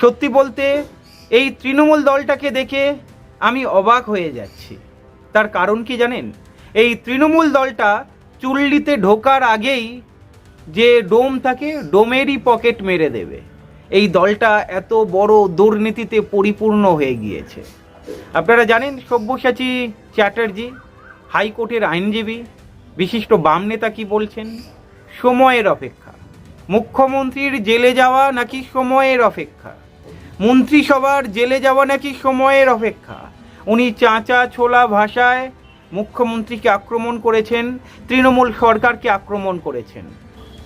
সত্যি বলতে, এই তৃণমূল দলটাকে দেখে আমি অবাক হয়ে যাচ্ছি। তার কারণ কি জানেন? এই তৃণমূল দলটা চুল্লিতে ঢোকার আগেই যে ডোম থাকে, ডোমেরই পকেট মেরে দেবে। এই দলটা এত বড় দুর্নীতিতে পরিপূর্ণ হয়ে গিয়েছে। আপনারা জানেন সব্যসাচী চ্যাটার্জি, হাইকোর্টের আইনজীবী, বিশিষ্ট বাম নেতা কি বলছেন? সময়ের অপেক্ষা। মুখ্যমন্ত্রীর জেলে যাওয়া নাকি সময়ের অপেক্ষা? মন্ত্রিসভার জেলে যাওয়া নাকি সময়ের অপেক্ষা? উনি চাঁচা ছোলা ভাষায় মুখ্যমন্ত্রীকে আক্রমণ করেছেন, তৃণমূল সরকারকে আক্রমণ করেছেন।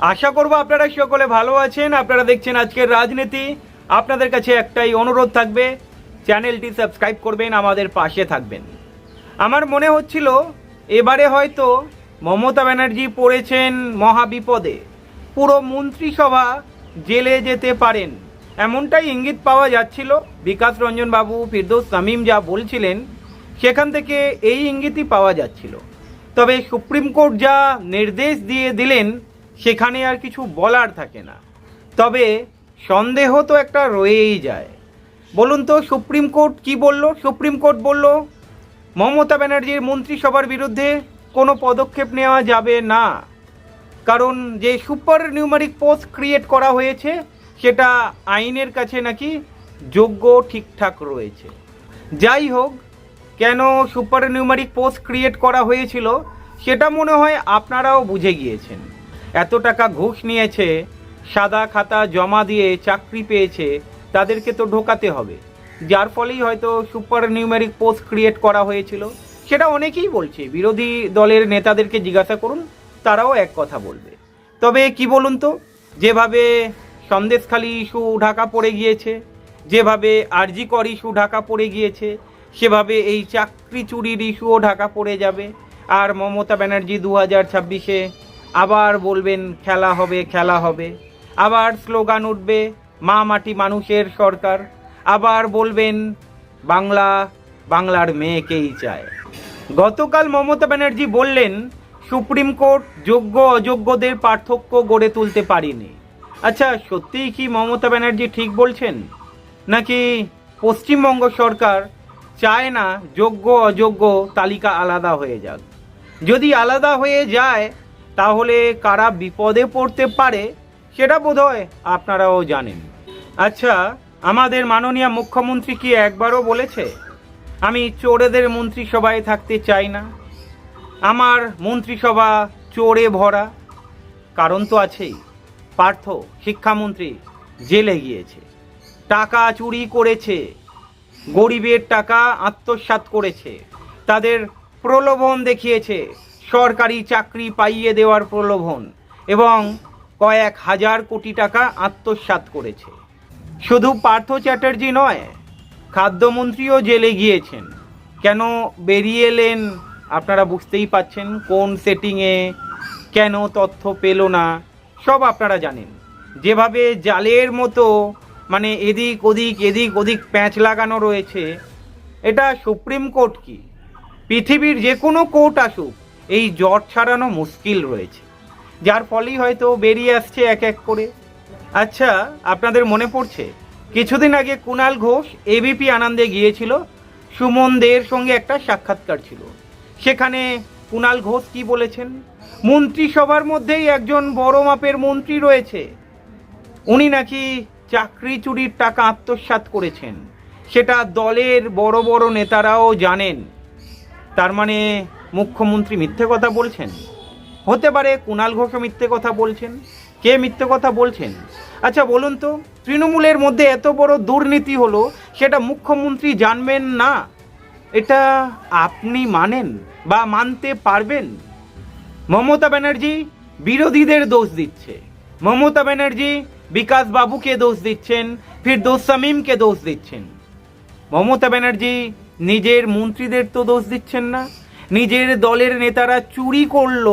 আশা করব আপনারা সকলে ভালো আছেন। আপনারা দেখছেন আজকের রাজনীতি। আপনাদের কাছে একটাই অনুরোধ থাকবে, চ্যানেলটি সাবস্ক্রাইব করবেন, আমাদের পাশে থাকবেন। আমার মনে হচ্ছিল, এবারে হয়তো মমতা ব্যানার্জি পড়েছেন মহাবিপদে। পুরো মন্ত্রিসভা জেলে যেতে পারেন। এমনটাই ইঙ্গিত পাওয়া যাচ্ছিল। বিকাশ রঞ্জন বাবু ফিরদৌস তামিম যা বলছিলেন, সেখান থেকে এই ইঙ্গিতই পাওয়া যাচ্ছিল। তবে সুপ্রিম কোর্ট যা নির্দেশ দিয়ে দিলেন, সেখানে আর কিছু বলার থাকে না। তবে সন্দেহ তো একটা রয়েই যায়। বলুন তো, সুপ্রিম কোর্ট কি বলল? সুপ্রিম কোর্ট বলল, মমতা ব্যানার্জির মন্ত্রিসভার বিরুদ্ধে কোনো পদক্ষেপ নেওয়া যাবে না। কারণ যে সুপার নিউমারিক পোস্ট ক্রিয়েট করা হয়েছে সেটা আইনের কাছে নাকি যোগ্য ঠিকঠাক রয়েছে। যাই হোক, কেন সুপার নিউমারিক পোস্ট ক্রিয়েট করা হয়েছিল, সেটা মনে হয় আপনারাও বুঝে গিয়েছেন। এত টাকা ঘুষ নিয়েছে, সাদা খাতা জমা দিয়ে চাকরি পেয়েছে, তাদেরকে তো ঢোকাতে হবে। যার ফলেই হয়তো সুপার নিউমেরিক পোস্ট ক্রিয়েট করা হয়েছিল। সেটা অনেকেই বলছে, বিরোধী দলের নেতাদেরকে জিজ্ঞাসা করুন, তারাও এক কথা বলবে। তবে কি বলুন তো, যেভাবে সন্দেশখালী ইস্যু ঢাকা পড়ে গিয়েছে, যেভাবে আরজিকর ইস্যু ঢাকা পড়ে গিয়েছে, সেভাবে এই চাকরি চুরির ইস্যুও ঢাকা পড়ে যাবে। আর মমতা ব্যানার্জি দু হাজার ছাব্বিশে আবার বলবেন, খেলা হবে খেলা হবে। আবার স্লোগান উঠবে, মা মাটি মানুষের সরকার। আবার বলবেন, বাংলা, বাংলার মেয়েকেই চায়। গতকাল মমতা ব্যানার্জি বললেন, সুপ্রিম কোর্ট যোগ্য অযোগ্যদের পার্থক্য গড়ে তুলতে পারিনি। আচ্ছা সত্যিই কি মমতা ব্যানার্জি ঠিক বলছেন? নাকি পশ্চিমবঙ্গ সরকার চায় না যোগ্য, অযোগ্য তালিকা আলাদা হয়ে যাক? যদি আলাদা হয়ে যায়, তাহলে কারা বিপদে পড়তে পারে, সেটা বোধহয় আপনারাও জানেন। আচ্ছা আমাদের মাননীয় মুখ্যমন্ত্রী কি একবারও বলেছে, আমি চোরেদের মন্ত্রিসভায় থাকতে চাই না? আমার মন্ত্রিসভা চোরে ভরা, কারণ তো আছেই। পার্থ শিক্ষামন্ত্রী জেলে গিয়েছে। টাকা চুরি করেছে। গরিবের টাকা আত্মসাৎ করেছে। তাদের প্রলোভন দেখিয়েছে। সরকারি চাকরি পাইয়ে দেওয়ার প্রলোভন এবং কয়েক হাজার কোটি টাকা আত্মসাৎ করেছে। শুধু পার্থ চ্যাটার্জি নয়, খাদ্যমন্ত্রীও জেলে গিয়েছেন। কেন বেরিয়ে এলেন? আপনারা বুঝতেই পাচ্ছেন কোন সেটিংয়ে কেন তথ্য পেল না? সব আপনারা জানেন। যেভাবে জালের মতো মানে এদিক ওদিক এদিক ওদিক প্যাঁচ লাগানো রয়েছে, এটা সুপ্রিম কোর্ট কি? পৃথিবীর যে কোনো কোর্ট আসুক, এই জট ছাড়ানো মুশকিল রয়েছে। যার ফলেই হয়তো বেরিয়ে আসছে এক এক করে। আচ্ছা আপনাদের মনে পড়ছে? কিছুদিন আগে কুণাল ঘোষ এবিপি আনন্দে গিয়েছিল সুমন দের সঙ্গে একটা সাক্ষাৎকার ছিল। সেখানে কুণাল ঘোষ কি বলেছেন? মন্ত্রিসভার মধ্যেই একজন বড় মাপের মন্ত্রী রয়েছে। উনি নাকি চাকরি চুরির টাকা আত্মসাৎ করেছেন। সেটা দলের বড় বড় নেতারাও জানেন। তার মানে মুখ্যমন্ত্রী মিথ্যে কথা বলছেন? হতে পারে কুণাল ঘোষও মিথ্যে কথা বলছেন। কে মিথ্যে কথা বলছেন? আচ্ছা বলুন তো, তৃণমূলের মধ্যে এত বড় দুর্নীতি হলো, সেটা মুখ্যমন্ত্রী জানবেন না? এটা আপনি মানেন বা মানতে পারবেন? মমতা ব্যানার্জি বিরোধীদের দোষ দিচ্ছে। মমতা ব্যানার্জি বিকাশ বাবুকে দোষ দিচ্ছেন ফির দোষ সামিমকে দোষ দিচ্ছেন। মমতা ব্যানার্জি নিজের মন্ত্রীদের তো দোষ দিচ্ছেন না। নিজের দলের নেতারা চুরি করল,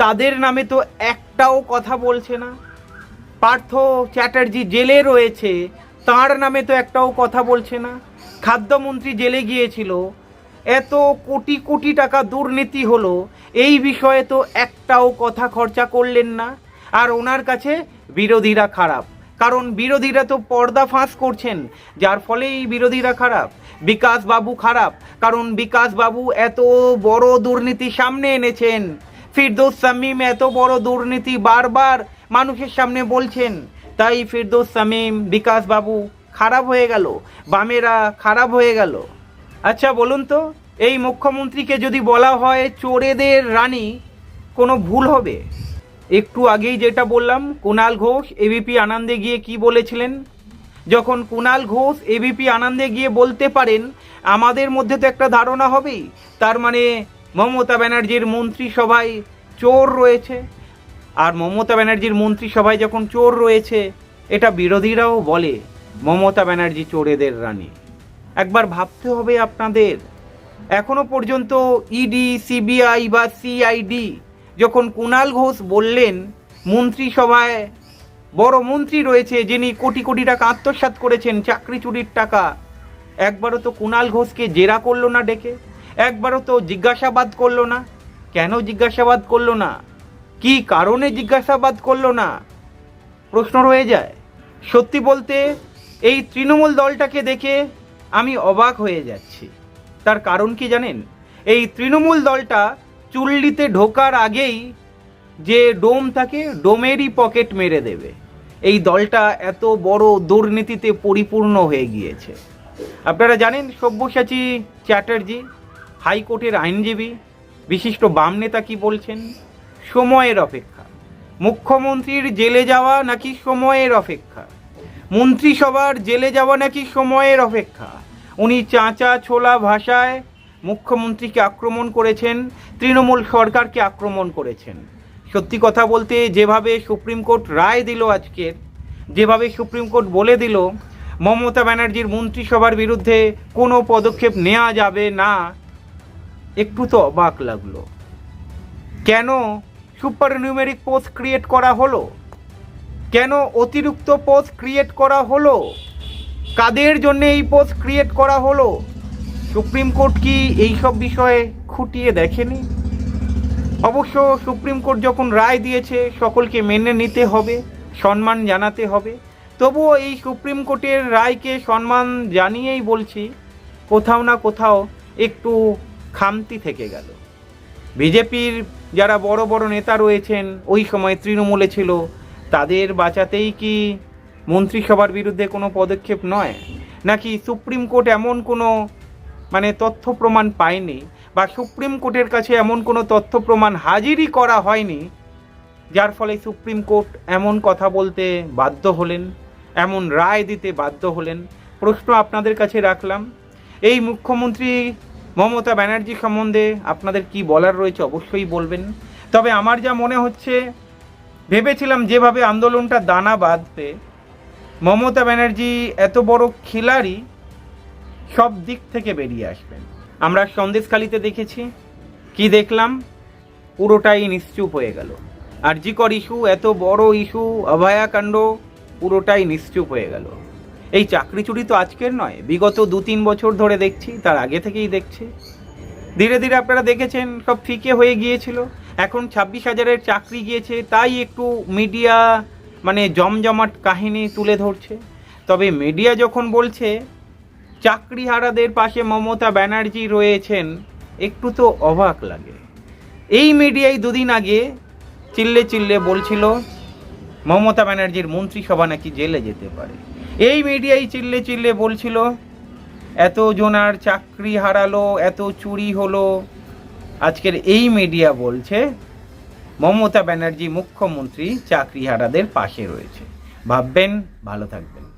তাদের নামে তো একটাও কথা বলছে না। পার্থ চ্যাটার্জি জেলে রয়েছে, তার নামে তো একটাও কথা বলছে না। খাদ্যমন্ত্রী জেলে গিয়েছিল এত কোটি কোটি টাকা দুর্নীতি হলো, এই বিষয়ে তো একটাও কথা খরচা করলেন না। আর ওনার কাছে বিরোধীরা খারাপ। কারণ বিরোধীরা তো পর্দা ফাঁস করছেন, যার ফলেই বিরোধীরা খারাপ। বিকাশ বাবু খারাপ, কারণ বিকাশ বাবু এত বড় দুর্নীতি সামনে এনেছেন। ফিরদোস সামিম এত বড় দুর্নীতি বারবার মানুষের সামনে বলছেন। তাই ফিরদোস সামিম বিকাশ বাবু খারাপ হয়ে গেল, বামেরা খারাপ হয়ে গেল। আচ্ছা বলুন তো, এই মুখ্যমন্ত্রীকে যদি বলা হয় চোরেদের রানী, কোনো ভুল হবে? একটু আগেই যেটা বললাম কুণাল ঘোষ এবিপি আনন্দে গিয়ে কি বলেছিলেন? যখন কুণাল ঘোষ এবিপি আনন্দে গিয়ে বলতে পারেন, আমাদের মধ্যে তো একটা ধারণা হবেই। তার মানে মমতা ব্যানার্জির মন্ত্রিসভায় চোর রয়েছে। আর মমতা ব্যানার্জির মন্ত্রিসভায় যখন চোর রয়েছে, এটা বিরোধীরাও বলে, মমতা ব্যানার্জি চোরেদের রানী। একবার ভাবতে হবে আপনাদের। এখনও পর্যন্ত ইডি সিবিআই বা সিআইডি যখন কুণাল ঘোষ বললেন, মন্ত্রিসভায় বড় মন্ত্রী রয়েছে যিনি কোটি কোটি টাকা আত্মসাৎ করেছেন চাকরি চুরির টাকা, একবারও তো কুণাল ঘোষকে জেরা করল না ডেকে, একবারও তো জিজ্ঞাসাবাদ করল না। কেন জিজ্ঞাসাবাদ করল না? কি কারণে জিজ্ঞাসাবাদ করল না? প্রশ্ন রয়ে যায়। সত্যি বলতে এই তৃণমূল দলটাকে দেখে আমি অবাক হয়ে যাচ্ছি। তার কারণ কি জানেন? এই তৃণমূল দলটা চুল্লিতে ঢোকার আগেই যে ডোম থাকে, ডোমেরই পকেট মেরে দেবে। এই দলটা এত বড় দুর্নীতিতে পরিপূর্ণ হয়ে গিয়েছে। আপনারা জানেন সব্যসাচী চ্যাটার্জি, হাইকোর্টের আইনজীবী, বিশিষ্ট বাম নেতা কি বলছেন? সময়ের অপেক্ষা। মুখ্যমন্ত্রীর জেলে যাওয়া নাকি সময়ের অপেক্ষা? মন্ত্রিসভার জেলে যাওয়া নাকি সময়ের অপেক্ষা? উনি চাঁচা ছোলা ভাষায় মুখ্যমন্ত্রীকে আক্রমণ করেছেন, তৃণমূল সরকারকে আক্রমণ করেছেন। সত্যি কথা বলতে যেভাবে সুপ্রিম কোর্ট রায় দিল আজকের যেভাবে সুপ্রিম কোর্ট বলে দিল, মমতা ব্যানার্জির মন্ত্রিসভার বিরুদ্ধে কোনো পদক্ষেপ নেওয়া যাবে না, একটু তো অবাক লাগল। কেন সুপার নিউমেরিক পোস্ট ক্রিয়েট করা হলো? কেন অতিরিক্ত পোস্ট ক্রিয়েট করা হলো? কাদের জন্য এই পোস্ট ক্রিয়েট করা হলো? সুপ্রিম কোর্ট কি এই সব বিষয়ে খুঁটিয়ে দেখেনি? অবশ্য সুপ্রিম কোর্ট যখন রায় দিয়েছে, সকলকে মেনে নিতে হবে, সম্মান জানাতে হবে। তবুও এই সুপ্রিম কোর্টের রায়কে সম্মান জানিয়েই বলছি, কোথাও না কোথাও একটু খামতি থেকে গেল। বিজেপির যারা বড় বড় নেতা রয়েছেন, ওই সময় তৃণমূলে ছিল, তাদের বাঁচাতেই কি মন্ত্রিসভার বিরুদ্ধে কোনো পদক্ষেপ নয়? নাকি সুপ্রিম কোর্ট এমন কোনো মানে তথ্য প্রমাণ পায়নি? বা সুপ্রিম কোর্টের কাছে এমন কোনো তথ্য প্রমাণ হাজিরই করা হয়নি, যার ফলে সুপ্রিম কোর্ট এমন কথা বলতে বাধ্য হলেন, এমন রায় দিতে বাধ্য হলেন? প্রশ্ন আপনাদের কাছে রাখলাম। এই মুখ্যমন্ত্রী মমতা ব্যানার্জি সম্বন্ধে আপনাদের কি বলার রয়েছে অবশ্যই বলবেন। তবে আমার যা মনে হচ্ছে, ভেবেছিলাম যেভাবে আন্দোলনটা দানা বাঁধবে মমতা ব্যানার্জি এত বড় খিলাড়ি সব দিক থেকে বেরিয়ে আসবেন। আমরা সন্দেশখালিতে দেখেছি। কি দেখলাম? পুরোটাই নিশ্চুপ হয়ে গেল। আর জিকর ইস্যু, এত বড় ইস্যু, অভয়াকাণ্ড, পুরোটাই নিশ্চুপ হয়ে গেল। এই চাকরি চুরি তো আজকের নয়, বিগত দু তিন বছর ধরে দেখছি, তার আগে থেকেই দেখছি। ধীরে ধীরে আপনারা দেখেছেন, সব ফিকে হয়ে গিয়েছিল। এখন ছাব্বিশ হাজারের চাকরি গিয়েছে, তাই একটু মিডিয়া মানে জমজমাট কাহিনী তুলে ধরছে। তবে মিডিয়া যখন বলছে, চাকরিহারাদের পাশে মমতা ব্যানার্জি রয়েছেন, একটু তো অবাক লাগে। এই মিডিয়ায় দুদিন আগে চিল্লে চিল্লে বলছিল, মমতা ব্যানার্জির মন্ত্রিসভা নাকি জেলে যেতে পারে। এই মিডিয়ায় চিল্লে চিল্লে বলছিল এত জনার চাকরি হারালো, এত চুরি হলো। আজকের এই মিডিয়া বলছে মমতা ব্যানার্জি মুখ্যমন্ত্রী চাকরিহারাদের পাশে রয়েছে। ভাববেন ভালো থাকবেন।